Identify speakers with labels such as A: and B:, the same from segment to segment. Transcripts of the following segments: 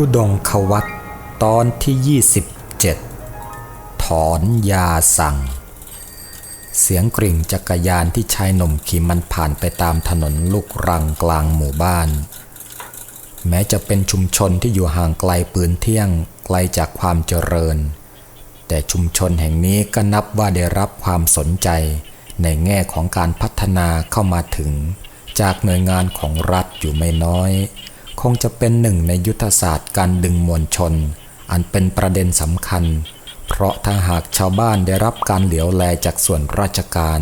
A: ธุดงควัตตอนที่ 27 ถอนยาสั่ง เสียงกริ่งจักรยานที่ชายหนุ่มขี่มันผ่านไปตามถนนลูกรังกลางหมู่บ้าน แม้จะเป็นชุมชนที่อยู่ห่างไกลปืนเที่ยงไกลจากความเจริญ แต่ชุมชนแห่งนี้ก็นับว่าได้รับความสนใจในแง่ของการพัฒนาเข้ามาถึง จากหน่วยงานของรัฐอยู่ไม่น้อย คงจะเป็นหนึ่งในยุทธศาสตร์การดึงมวลชน อันเป็นประเด็นสำคัญ เพราะถ้าหากชาวบ้านได้รับการเหลียวแลจากส่วนราชการ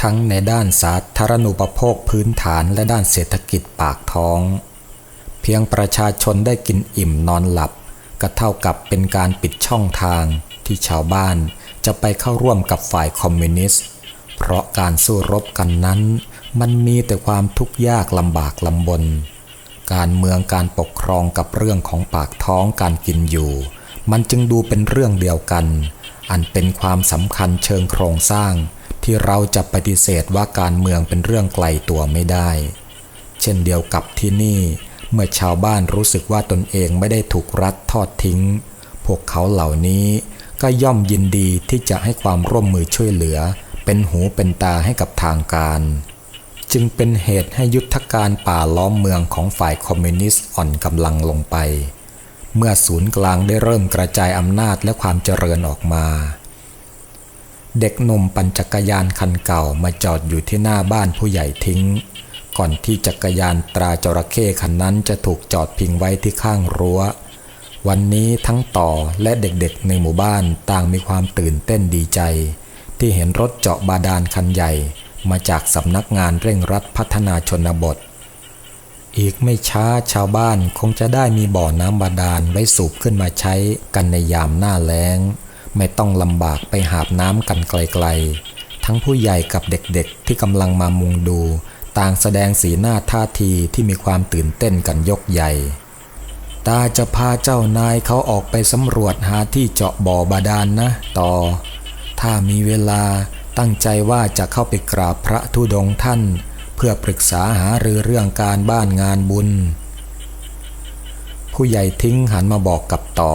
A: ทั้งในด้านสาธารณูปโภคพื้นฐานและด้านเศรษฐกิจปากท้อง เพียงประชาชนได้กินอิ่มนอนหลับ ก็เท่ากับเป็นการปิดช่องทางที่ชาวบ้านจะไปเข้าร่วมกับฝ่ายคอมมิวนิสต์ เพราะการสู้รบกันนั้น มันมีแต่ความทุกข์ยากลำบากลำบน การเมืองการปกครองกับเรื่องของปากท้องการกินอยู่ มันจึงดูเป็นเรื่องเดียวกัน อันเป็นความสำคัญเชิงโครงสร้าง ที่เราจะปฏิเสธว่าการเมืองเป็นเรื่องไกลตัวไม่ได้ เช่นเดียวกับที่นี่ เมื่อชาวบ้านรู้สึกว่าตนเองไม่ได้ถูกรัฐทอดทิ้ง พวกเขาเหล่านี้ก็ย่อมยินดีที่จะให้ความร่วมมือช่วยเหลือ เป็นหูเป็นตาให้กับทางการ จึงเป็นเหตุให้ยุทธการป่าล้อมเมืองของฝ่ายคอมมิวนิสต์อ่อนกำลังลงไป เมื่อศูนย์กลางได้เริ่มกระจายอำนาจและความเจริญออกมา เด็กหนุ่มปั่นจักรยานคันเก่ามาจอดอยู่ที่หน้าบ้านผู้ใหญ่ทิ้ง ก่อนที่จักรยานตราจระเข้คันนั้นจะถูกจอดพิงไว้ที่ข้างรั้ว วันนี้ทั้งต่อและเด็กๆในหมู่บ้านต่างมีความตื่นเต้นดีใจ ที่เห็นรถเจาะบาดาลคันใหญ่ มาจากสำนักงานเร่งรัดพัฒนาชนบท อีกไม่ช้าชาวบ้านคงจะได้มีบ่อน้ำบาดาลไว้สูบขึ้นมาใช้กันในยามหน้าแล้ง ไม่ต้องลำบากไปหาบน้ำกันไกลๆ ทั้งผู้ใหญ่กับเด็กๆ ที่กำลังมามุงดู ต่างแสดงสีหน้าท่าทีที่มีความตื่นเต้นกันยกใหญ่ ตาจะพาเจ้านายเขาออกไปสำรวจหาที่เจาะบ่อบาดาลนนะ ต่อ ถ้ามีเวลา ตั้งใจว่าจะเข้าไปกราบพระธุดงท่าน เพื่อปรึกษาหารือเรื่องการบ้านงานบุญ ผู้ใหญ่ทิ้งหันมาบอกกับต่อ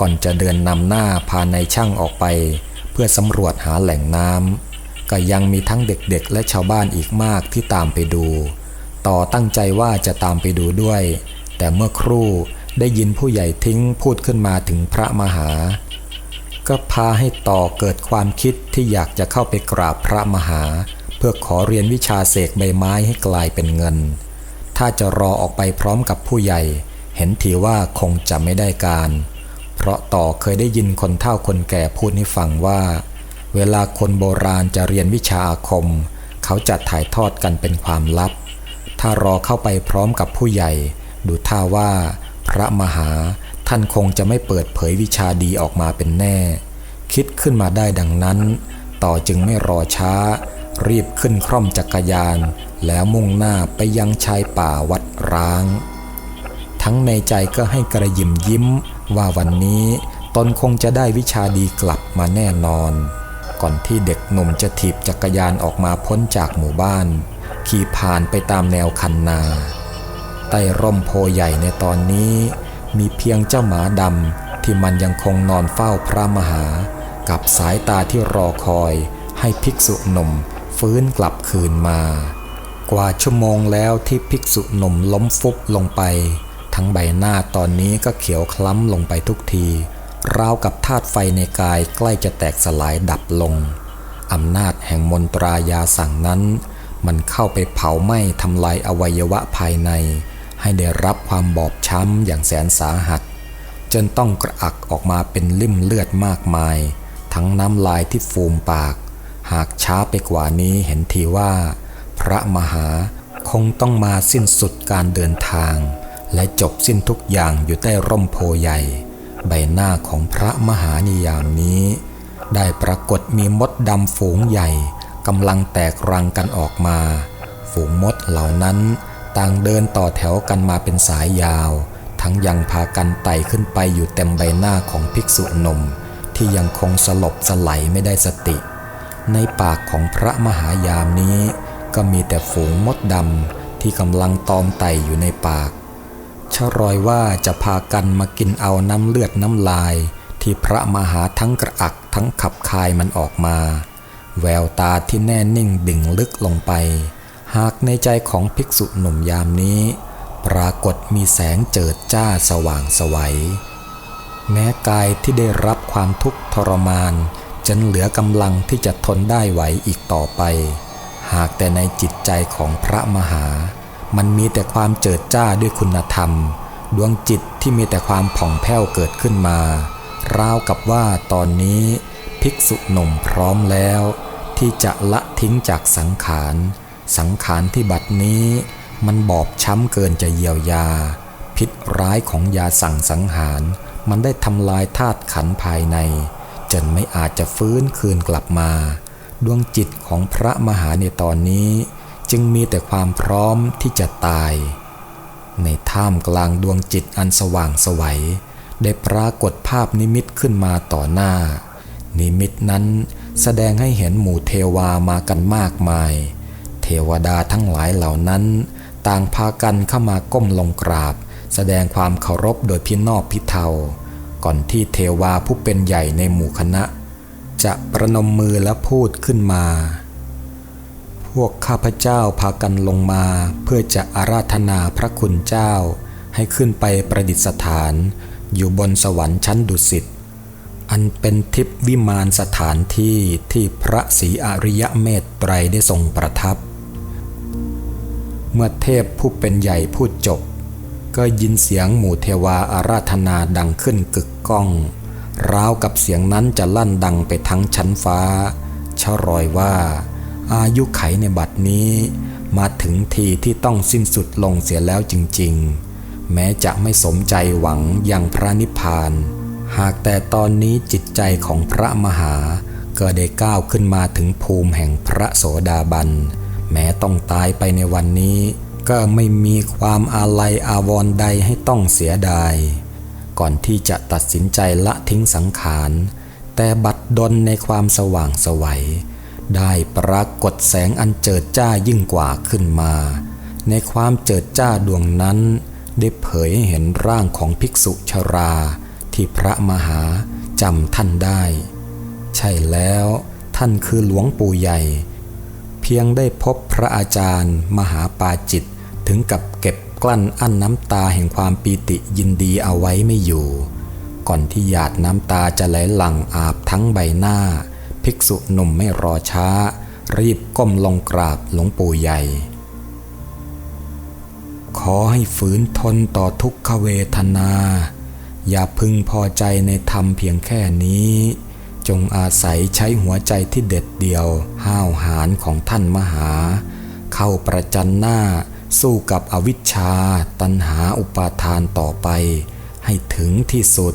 A: ก่อนจะเดินนำหน้าพาในายช่างออกไป เพื่อสำรวจหาแหล่งน้ำก็ยังมีทั้งเด็กๆ และชาวบ้านอีกมากที่ตามไปดู ต่อตั้งใจว่าจะตามไปดูด้วย แต่เมื่อครู่ได้ยินผู้ใหญ่ทิ้งพูดขึ้นมาถึงพระมหา ก็พาให้ต่อเกิดความคิดที่อยากจะเข้าไปกราบพระมหา เพื่อขอเรียนวิชาเสกใบไม้ให้กลายเป็นเงิน ถ้าจะรอออกไปพร้อมกับผู้ใหญ่ เห็นทีว่าคงจะไม่ได้การ เพราะต่อเคยได้ยินคนเฒ่าคนแก่พูดให้ฟังว่า เวลาคนโบราณจะเรียนวิชาอาคม เขาจะถ่ายทอดกันเป็นความลับ ถ้ารอเข้าไปพร้อมกับผู้ใหญ่ ดูท่าว่า พระมหา ท่านคงจะไม่เปิดเผยวิชาดีออกมาเป็นแน่ คิดขึ้นมาได้ดังนั้น ต่อจึงไม่รอช้า รีบขึ้นคร่อมจักรยาน แล้วมุ่งหน้าไปยังชายป่าวัดร้าง ทั้งในใจก็ให้กระยิมยิ้มว่าวันนี้ตนคงจะได้วิชาดีกลับมาแน่นอน ก่อนที่เด็กหนุ่มจะถีบจักรยานออกมาพ้นจากหมู่บ้าน ขี่ผ่านไปตามแนวคันนา ใต้ร่มโพใหญ่ในตอนนี้ มีเพียงเจ้าหมาดำที่มันยังคงนอนเฝ้าพระมหา กับสายตาที่รอคอยให้ภิกษุหนุ่มฟื้นกลับคืนมา กว่าชั่วโมงแล้วที่ภิกษุหนุ่มล้มฟุบลงไป ทั้งใบหน้าตอนนี้ก็เขียวคล้ำลงไปทุกทีราวกับธาตุไฟในกายใกล้จะแตกสลายดับลงอำนาจแห่งมนตรายาสั่งนั้น มันเข้าไปเผาไหม้ทำลายอวัยวะภายใน ให้ได้รับความบอบช้ำอย่างแสนสาหัส จนต้องกระอักออกมาเป็นลิ่มเลือดมากมาย ทั้งน้ำลายที่ฟูมปาก หากช้าไปกว่านี้เห็นทีว่า พระมหาคงต้องมาสิ้นสุดการเดินทาง และจบสิ้นทุกอย่างอยู่ใต้ร่มโพใหญ่ ใบหน้าของพระมหานิยามนี้ ได้ปรากฏมีมดดำฝูงใหญ่กำลังแตกรังกันออกมา ฝูงมดเหล่านั้น ต่างเดินต่อแถวกันมาเป็นสายยาว ทั้งยังพากันไต่ขึ้นไปอยู่เต็มใบหน้าของภิกษุหนุ่มที่ยังคงสลบสไหลไม่ได้สติ ในปากของพระมหายามนี้ ก็มีแต่ฝูงมดดำที่กำลังตอมไต่อยู่ในปากชะรอยว่าจะพากันมากินเอาน้ำเลือดน้ำลาย ที่พระมหาทั้งกระอักทั้งขับคายมันออกมา แววตาที่แน่นิ่งดิ่งลึกลงไป หากในใจของภิกษุหนุ่มยามนี้ ปรากฏมีแสงเจิดจ้าสว่างสวัย แม้กายที่ได้รับความทุกข์ทรมาน จนเหลือกำลังที่จะทนได้ไหวอีกต่อไป หากแต่ในจิตใจของพระมหา มันมีแต่ความเจิดจ้าด้วยคุณธรรม ดวงจิตที่มีแต่ความผ่องแผ้วเกิดขึ้นมา ราวกับว่าตอนนี้ ภิกษุหนุ่มพร้อมแล้ว ที่จะละทิ้งจากสังขาร สังขารที่บัดนี้มันบอบช้ำเกินจะเยียวยา พิษร้ายของยาสั่งสังหาร มันได้ทำลายธาตุขันภายใน จนไม่อาจจะฟื้นคืนกลับมา ดวงจิตของพระมหาในตอนนี้ จึงมีแต่ความพร้อมที่จะตาย ในท่ามกลางดวงจิตอันสว่างสวัยได้ปรากฏภาพนิมิตขึ้นมาต่อหน้า นิมิตนั้นแสดงให้เห็นหมู่เทวามากันมากมาย ทวดาทั้งหลายเหล่านั้น ต่างพากันเข้ามาก้มลงกราบ แสดงความเคารพโดยพินอบพิเทา ก่อนที่เทวาผู้เป็นใหญ่ในหมู่คณะ จะประนมมือและพูดขึ้นมา พวกข้าพเจ้าพากันลงมาเพื่อจะอาราธนาพระคุณเจ้า ให้ขึ้นไปประดิษฐาน อยู่บนสวรรค์ชั้นดุสิตอันเป็นทิพวิมานสถานที่ที่พระศรีอริยเมตไตรได้ทรงประทับ เมื่อเทพผู้เป็นใหญ่พูดจบ ก็ยินเสียงหมู่เทวาอาราธนาดังขึ้นกึกก้องราวกับเสียงนั้นจะลั่นดังไปทั้งชั้นฟ้าชะรอยว่า อายุไขในบัดนี้ มาถึงทีที่ต้องสิ้นสุดลงเสียแล้วจริง ๆ แม้จะไม่สมใจหวังอย่างพระนิพพาน หากแต่ตอนนี้จิตใจของพระมหา ก็ได้ก้าวขึ้นมาถึงภูมิแห่งพระโสดาบัน แม้ต้องตายไปในวันนี้ ก็ไม่มีความอาลัยอาวรณ์ใดให้ต้องเสียดาย ก่อนที่จะตัดสินใจละทิ้งสังขาร แต่บัดดลในความสว่างไสวัย ได้ปรากฏแสงอันเจิดจ้ายิ่งกว่าขึ้นมา ในความเจิดจ้าดวงนั้นได้เผยให้เห็นร่างของภิกษุชรา ที่พระมหาจำท่านได้ ใช่แล้วท่านคือหลวงปู่ใหญ่ พียงได้พบพระอาจารย์ มหาปาจิต ถึงกับเก็บกลั้นอั้นน้ำตาแห่งความปีติยินดีเอาไว้ไม่อยู่ ก่อนที่หยาดน้ำตาจะไหลหลั่งอาบทั้งใบหน้า ภิกษุหนุ่มไม่รอช้า รีบก้มลงกราบหลวงปู่ใหญ่ ขอให้ฝืนทนต่อทุกขเวทนา อย่าพึงพอใจในธรรมเพียงแค่นี้ จงอาศัยใช้หัวใจที่เด็ดเดี่ยว ห้าวหาญของท่านมหา เข้าประจันหน้า สู้กับอวิชชา ตัณหาอุปาทานต่อไป ให้ถึงที่สุด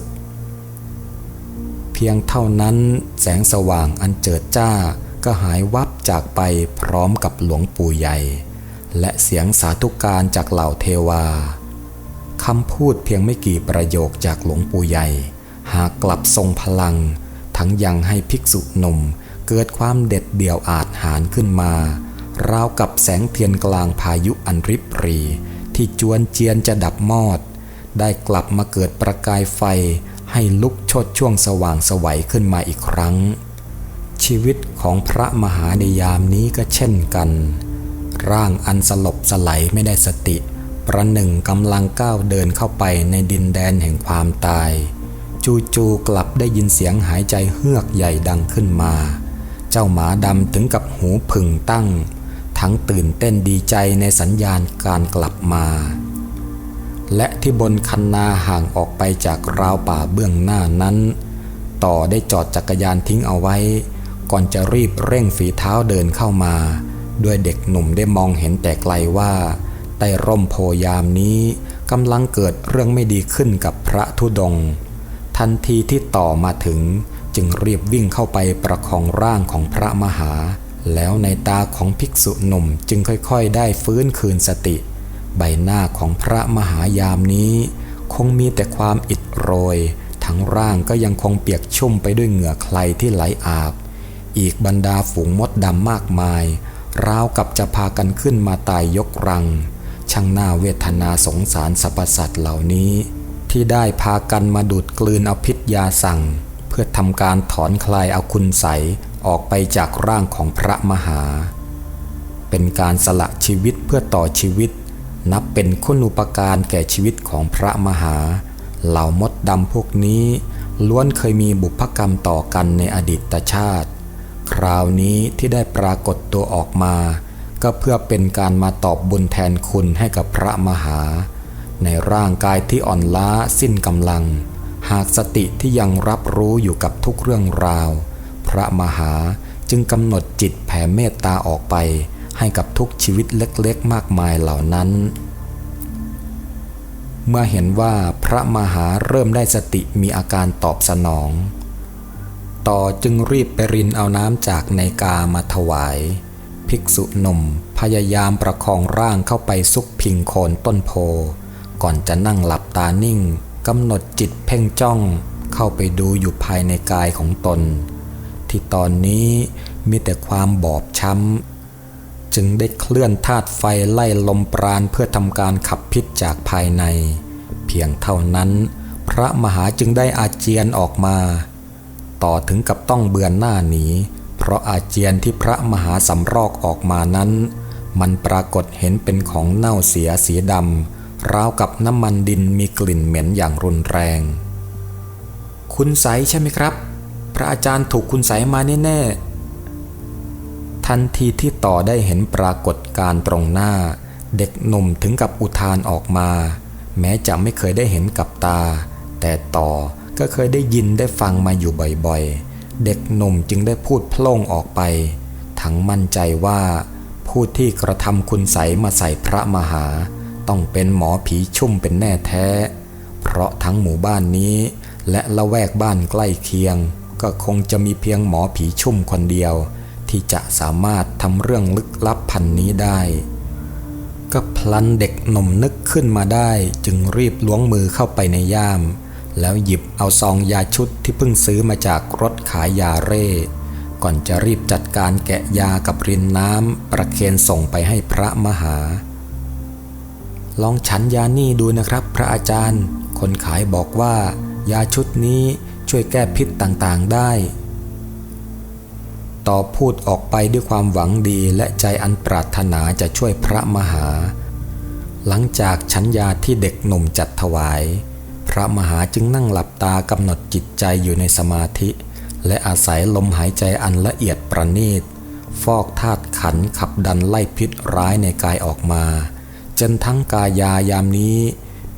A: เพียงเท่านั้นแสงสว่างอันเจิดจ้าก็หายวับจากไปพร้อมกับหลวงปู่ใหญ่ และเสียงสาธุการจากเหล่าเทวาคำพูดเพียงไม่กี่ประโยคจากหลวงปู่ใหญ่ หากกลับทรงพลัง ทั้งยังให้ภิกษุหนุ่มเกิดความเด็ดเดี่ยวอาจหารขึ้นมา ราวกับแสงเทียนกลางพายุอันริบรี ที่จวนเจียนจะดับมอด ได้กลับมาเกิดประกายไฟให้ลุกชดช่วงสว่างสวัยขึ้นมาอีกครั้ง ชีวิตของพระมหาในยามนี้ก็เช่นกัน ร่างอันสลบสไลไม่ได้สติ ประหนึ่งกำลังก้าวเดินเข้าไปในดินแดนแห่งความตาย จู่ๆกลับได้ยินเสียงหายใจเฮือกใหญ่ดังขึ้นมา เจ้าหมาดำถึงกับหูผึ่งตั้ง ทั้งตื่นเต้นดีใจในสัญญาณการกลับมา และที่บนคันนาห่างออกไปจากราวป่าเบื้องหน้านั้น ต่อได้จอดจักรยานทิ้งเอาไว้ ก่อนจะรีบเร่งฝีเท้าเดินเข้ามา ด้วยเด็กหนุ่มได้มองเห็นแต่ไกลว่าใต้ร่มโพยามนี้กำลังเกิดเรื่องไม่ดีขึ้นกับพระธุดงค์ ทันทีที่ต่อมาถึงจึงรีบวิ่งเข้าไปประคองร่างของพระมหา แล้วในตาของภิกษุหนุ่มจึงค่อยๆ ได้ฟื้นคืนสติ ใบหน้าของพระมหายามนี้ คงมีแต่ความอิดโรย ทั้งร่างก็ยังคงเปียกชุ่มไปด้วยเหงื่อใครที่ไหลอาบ อีกบรรดาฝูงมดดำมากมาย ราวกับจะพากันขึ้นมาตายยกรัง ช่างน่าเวทนาสงสารสรรพสัตว์เหล่านี้ ที่ได้พากันมาดูดกลืนเอาพิษยาสั่ง เพื่อทำการถอนคลายเอาคุณใสออกไปจากร่างของพระมหา เป็นการสละชีวิตเพื่อต่อชีวิต นับเป็นคุณอุปการแก่ชีวิตของพระมหา เหล่ามดดำพวกนี้ล้วนเคยมีบุพกรรมต่อกันในอดีตชาติ คราวนี้ที่ได้ปรากฏตัวออกมา ก็เพื่อเป็นการมาตอบบุญแทนคุณให้กับพระมหา ในร่างกายที่อ่อนล้าสิ้นกำลัง หากสติที่ยังรับรู้อยู่กับทุกเรื่องราว พระมหาจึงกำหนดจิตแผ่เมตตาออกไป ให้กับทุกชีวิตเล็กๆ มากมายเหล่านั้น เมื่อเห็นว่าพระมหาเริ่มได้สติมีอาการตอบสนอง ต่อจึงรีบไปรินเอาน้ำจากในกามาถวาย ภิกษุหนุ่มพยายามประคองร่างเข้าไปซุกพิงโคนต้นโพ ก่อนจะนั่งหลับตานิ่งกำหนดจิตเพ่งจ้องเข้าไปดูอยู่ภายในกายของตน ที่ตอนนี้มีแต่ความบอบช้ำ จึงได้เคลื่อนธาตุไฟไล่ลมปราณเพื่อทำการขับพิษจากภายใน เพียงเท่านั้น พระมหาจึงได้อาเจียนออกมา ต่อถึงกับต้องเบือนหน้าหนี เพราะอาเจียนที่พระมหาสำรอกออกมานั้น มันปรากฏเห็นเป็นของเน่าเสียสีดำ ราวกับน้ำมันดินมีกลิ่นเหม็นอย่างรุนแรง คุณใสใช่ไหมครับ พระอาจารย์ถูกคุณใสมาแน่ๆ ทันทีที่ต่อได้เห็นปรากฏการตรงหน้า เด็กหนุ่มถึงกับอุทานออกมา แม้จะไม่เคยได้เห็นกับตา แต่ต่อก็เคยได้ยินได้ฟังมาอยู่บ่อยๆ เด็กหนุ่มจึงได้พูดพล่งออกไป ทั้งมั่นใจว่า ผู้ที่กระทำคุณใสมาใส่พระมหา ต้องเป็นหมอผีชุ่มเป็นแน่แท้ เพราะทั้งหมู่บ้านนี้ และละแวกบ้านใกล้เคียง ก็คงจะมีเพียงหมอผีชุ่มคนเดียว ที่จะสามารถทำเรื่องลึกลับพันนี้ได้ ก็พลันเด็กหนุ่มนึกขึ้นมาได้ จึงรีบล้วงมือเข้าไปในย่าม แล้วหยิบเอาซองยาชุดที่เพิ่งซื้อมาจากรถขายยาเร่ก่อนจะรีบจัดการแกะยากับรินน้ำประเคนส่งไปให้พระมหา ลองฉันยานี่ดูนะครับพระอาจารย์ คนขายบอกว่า ยาชุดนี้ช่วยแก้พิษต่างๆได้ ต่อพูดออกไปด้วยความหวังดีและใจอันปรารถนาจะช่วยพระมหา หลังจากฉันยาที่เด็กหนุ่มจัดถวาย พระมหาจึงนั่งหลับตากำหนดจิตใจอยู่ในสมาธิ และอาศัยลมหายใจอันละเอียดประณีต ฟอกธาตุขันขับดันไล่พิษร้ายในกายออกมา จนทั้งกายายามนี้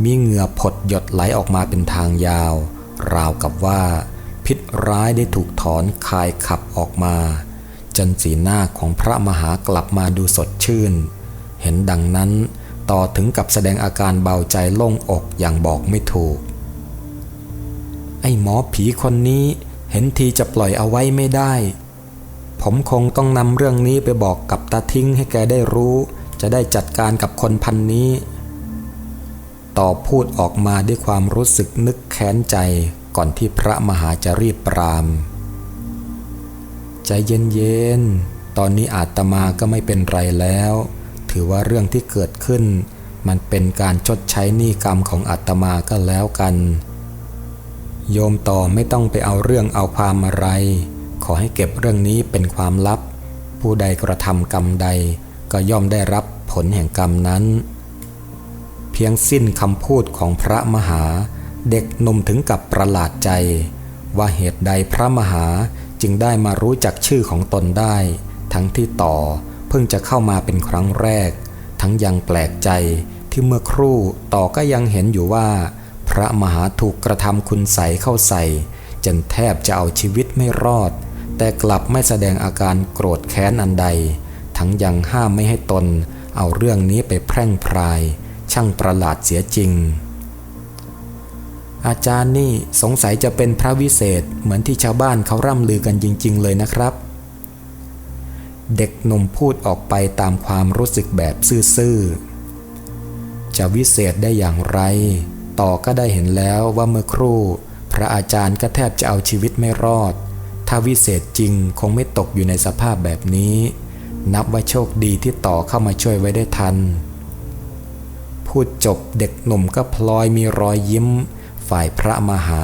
A: มีเหงื่อผดหยดไหลออกมาเป็นทางยาว ราวกับว่า พิษร้ายได้ถูกถอนคายขับออกมา จนสีหน้าของพระมหากลับมาดูสดชื่น เห็นดังนั้นต่อถึงกับแสดงอาการเบาใจโล่งอกอย่างบอกไม่ถูก ไอ้หมอผีคนนี้เห็นทีจะปล่อยเอาไว้ไม่ได้ ผมคงต้องนำเรื่องนี้ไปบอกกับตาทิ้งให้แกได้รู้ จะได้จัดการกับคนพันนี้ต่อพูดออกมาด้วยความรู้สึกนึกแค้นใจก่อนที่พระมหาจะรีบปราม ใจเย็นๆ ตอนนี้อาตมาก็ไม่เป็นไรแล้ว ถือว่าเรื่องที่เกิดขึ้น มันเป็นการชดใช้หนี้กรรมของอาตมาก็แล้วกัน โยมต่อไม่ต้องไปเอาเรื่องเอาความอะไร ขอให้เก็บเรื่องนี้เป็นความลับ ผู้ใดกระทำกรรมใด ก็ย่อมได้รับผลแห่งกรรมนั้น เพียงสิ้นคำพูดของพระมหา เด็กหนุ่มถึงกับประหลาดใจ ว่าเหตุใดพระมหาจึงได้มารู้จักชื่อของตนได้ ทั้งที่ต่อเพิ่งจะเข้ามาเป็นครั้งแรก ทั้งยังแปลกใจที่เมื่อครู่ต่อก็ยังเห็นอยู่ว่า พระมหาถูกกระทำคุณใสเข้าใส่จนแทบจะเอาชีวิตไม่รอด แต่กลับไม่แสดงอาการโกรธแค้นอันใด ทั้งยังห้ามไม่ให้ตน เอาเรื่องนี้ไปแพร่งพราย ช่างประหลาดเสียจริง อาจารย์นี่สงสัยจะเป็นพระวิเศษเหมือนที่ชาวบ้านเขาร่ำลือกันจริง ๆ เลยนะครับ เด็กหนุ่มพูดออกไปตามความรู้สึกแบบซื่อๆ จะวิเศษได้อย่างไร ต่อก็ได้เห็นแล้วว่าเมื่อครู่ พระอาจารย์ก็แทบจะเอาชีวิตไม่รอด ถ้าวิเศษจริงคงไม่ตกอยู่ในสภาพแบบนี้ นับว่าโชคดีที่ต่อเข้ามาช่วยไว้ได้ทัน พูดจบเด็กหนุ่มก็พลอยมีรอยยิ้ม ฝ่ายพระมหา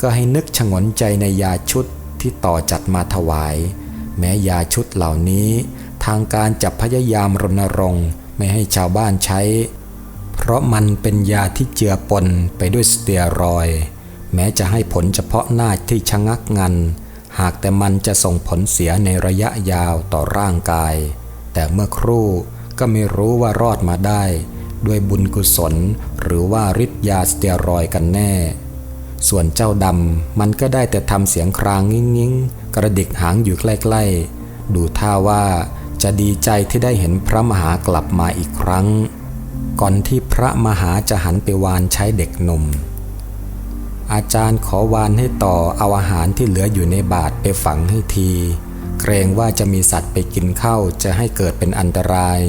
A: ก็ให้นึกชงนใจในยาชุดที่ต่อจัดมาถวาย แม้ยาชุดเหล่านี้ ทางการจะพยายามรณรงค์ไม่ให้ชาวบ้านใช้ เพราะมันเป็นยาที่เจือปนไปด้วยสเตียรอย แม้จะให้ผลเฉพาะหน้าที่ชะงักงัน หากแต่มันจะส่งผลเสียในระยะยาวต่อร่างกาย แต่เมื่อครู่ก็ไม่รู้ว่ารอดมาได้ ด้วยบุญกุศลหรือว่าฤทธิ์ยาสเตียรอยกันแน่ ส่วนเจ้าดำมันก็ได้แต่ทำเสียงครางงิ้งๆ กระดิกหางอยู่ใกล้ๆ ดูท่าว่าจะดีใจที่ได้เห็นพระมหากลับมาอีกครั้ง ก่อนที่พระมหาจะหันไปวานใช้เด็กหนุ่ม อาจารย์ขอวานให้ต่อเอาอาหารที่เหลืออยู่ในบาทไปฝังให้ที เกรงว่าจะมีสัตว์ไปกินเข้าจะให้เกิดเป็นอันตราย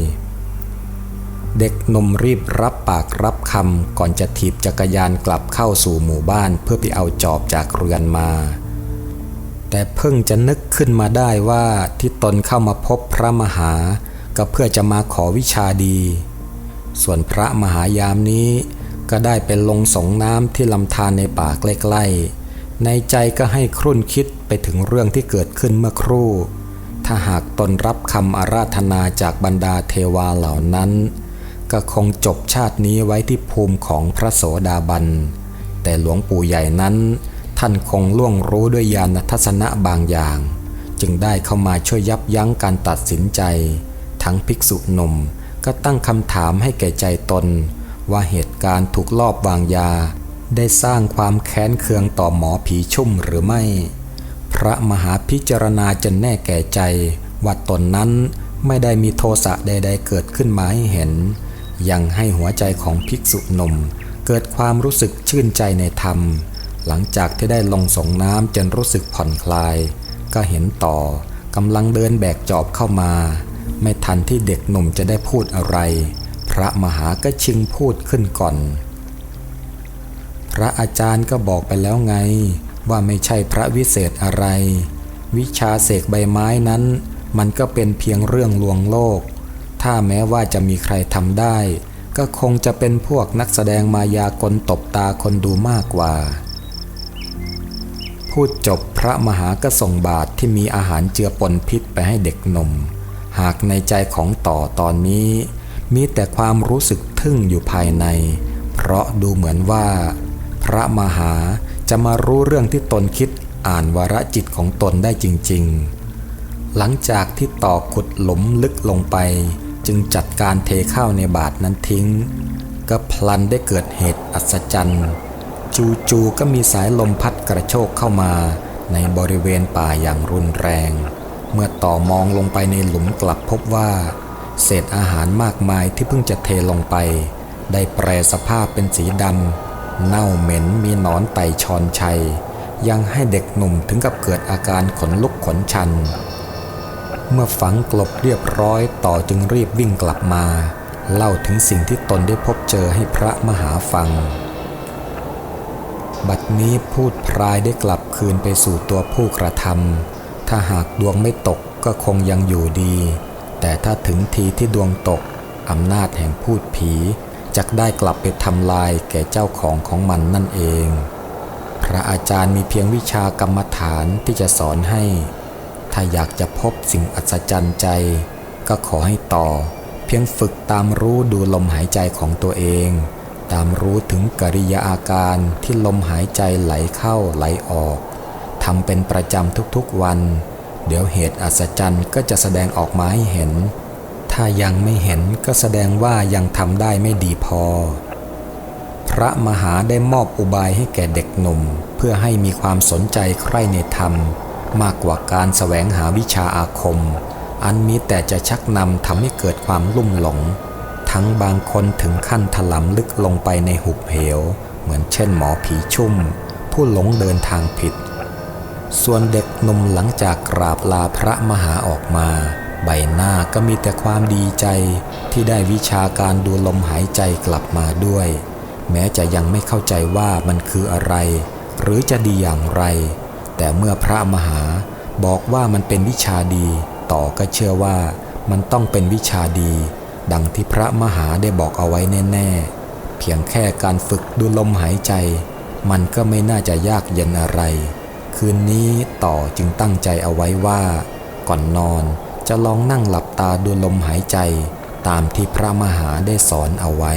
A: เด็กนมรีบรับปากรับคำก่อนจะถีบจักรยานกลับเข้าสู่หมู่บ้านเพื่อไปเอาจอบจากเรือนมา แต่เพิ่งจะนึกขึ้นมาได้ว่าที่ตนเข้ามาพบพระมหา ก็เพื่อจะมาขอวิชาดี ส่วนพระมหายามนี้ ก็ได้ไปลงสงน้ำที่ลำธารในป่าใกล้ๆ ในใจก็ให้ครุ่นคิดไปถึงเรื่องที่เกิดขึ้นเมื่อครู่ ถ้าหากตนรับคำอาราธนาจากบรรดาเทวาเหล่านั้น ก็คงจบชาตินี้ไว้ที่ภูมิของพระโสดาบัน แต่หลวงปู่ใหญ่นั้น ท่านคงล่วงรู้ด้วยญาณทัศนะบางอย่าง จึงได้เข้ามาช่วยยับยั้งการตัดสินใจ ทั้งภิกษุหนุ่มก็ตั้งคำถามให้แก่ใจตน ว่าเหตุการณ์ถูกลอบวางยา ได้สร้างความแค้นเคืองต่อหมอผีชุ่มหรือไม่ พระมหาพิจารณาจนแน่แก่ใจว่าตนนั้นไม่ได้มีโทสะใด ๆ เกิดขึ้นมาให้เห็น ยังให้หัวใจของภิกษุหนุ่มเกิดความรู้สึกชื่นใจในธรรม หลังจากที่ได้ลงสงน้ำจนรู้สึกผ่อนคลาย ก็เห็นต่อกำลังเดินแบกจอบเข้ามา ไม่ทันที่เด็กหนุ่มจะได้พูดอะไร ระมหาก็ชิงพูดขึ้นก่อน พระอาจารย์ก็บอกไปแล้วไง ว่าไม่ใช่พระวิเศษอะไร วิชาเสกใบไม้นั้น มันก็เป็นเพียงเรื่องลวงโลก ถ้าแม้ว่าจะมีใครทำได้ ก็คงจะเป็นพวกนักแสดงมายากลตบตาคนดูมากกว่า พูดจบพระมหาก็ส่งบาตรที่มีอาหารเจือปนพิษไปให้เด็กหนุ่มหากในใจของต่อตอนนี้ มีแต่ความรู้สึกทึ่งอยู่ภายใน เพราะดูเหมือนว่า พระมหาจะมารู้เรื่องที่ตนคิดอ่านวาระจิตของตนได้จริง ๆ หลังจากที่ต่อขุดหลุมลึกลงไป จึงจัดการเทข้าวในบาทนั้นทิ้ง ก็พลันได้เกิดเหตุอัศจรรย์จู่ๆก็มีสายลมพัดกระโชกเข้ามาในบริเวณป่าอย่างรุนแรง เมื่อต่อมองลงไปในหลุมกลับพบว่า เศษอาหารมากมายที่เพิ่งจะเทลงไป ได้แปรสภาพเป็นสีดำเน่าเหม็นมีหนอนไตชอนชัย ยังให้เด็กหนุ่มถึงกับเกิดอาการขนลุกขนชัน เมื่อฝังกลบเรียบร้อยต่อจึงรีบวิ่งกลับมา เล่าถึงสิ่งที่ตนได้พบเจอให้พระมหาฟัง บัดนี้พูดพรายได้กลับคืนไปสู่ตัวผู้กระทำถ้าหากดวงไม่ตกก็คงยังอยู่ดี แต่ถ้าถึงทีที่ดวงตกอำนาจแห่งพูดผีจะได้กลับไปทำลายแก่เจ้าของของมันนั่นเอง พระอาจารย์มีเพียงวิชากรรมฐานที่จะสอนให้ ถ้าอยากจะพบสิ่งอัศจรรย์ใจ ก็ขอให้ต่อ เพียงฝึกตามรู้ดูลมหายใจของตัวเอง ตามรู้ถึงกริยาอาการที่ลมหายใจไหลเข้าไหลออกทำเป็นประจำทุกๆวัน เดี๋ยวเหตุอัศจรรย์ก็จะแสดงออกมาให้เห็น ถ้ายังไม่เห็นก็แสดงว่ายังทำได้ไม่ดีพอ พระมหาได้มอบอุบายให้แก่เด็กหนุ่ม เพื่อให้มีความสนใจใคร่ในธรรม มากกว่าการแสวงหาวิชาอาคม อันมีแต่จะชักนำทำให้เกิดความลุ่มหลง ทั้งบางคนถึงขั้นถลำลึกลงไปในหุบเหว เหมือนเช่นหมอผีชุ่ม ผู้หลงเดินทางผิด ส่วนเด็กหนุ่มหลังจากกราบลาพระมหาออกมา ใบหน้าก็มีแต่ความดีใจที่ได้วิชาการดูลมหายใจกลับมาด้วย แม้จะยังไม่เข้าใจว่ามันคืออะไร หรือจะดีอย่างไร แต่เมื่อพระมหาบอกว่ามันเป็นวิชาดี ต่อก็เชื่อว่ามันต้องเป็นวิชาดี ดังที่พระมหาได้บอกเอาไว้แน่ ๆ เพียงแค่การฝึกดูลมหายใจ มันก็ไม่น่าจะยากเย็นอะไร คืนนี้ต่อจึงตั้งใจเอาไว้ว่า ก่อนนอนจะลองนั่งหลับตาดูลมหายใจตามที่พระมหาได้สอนเอาไว้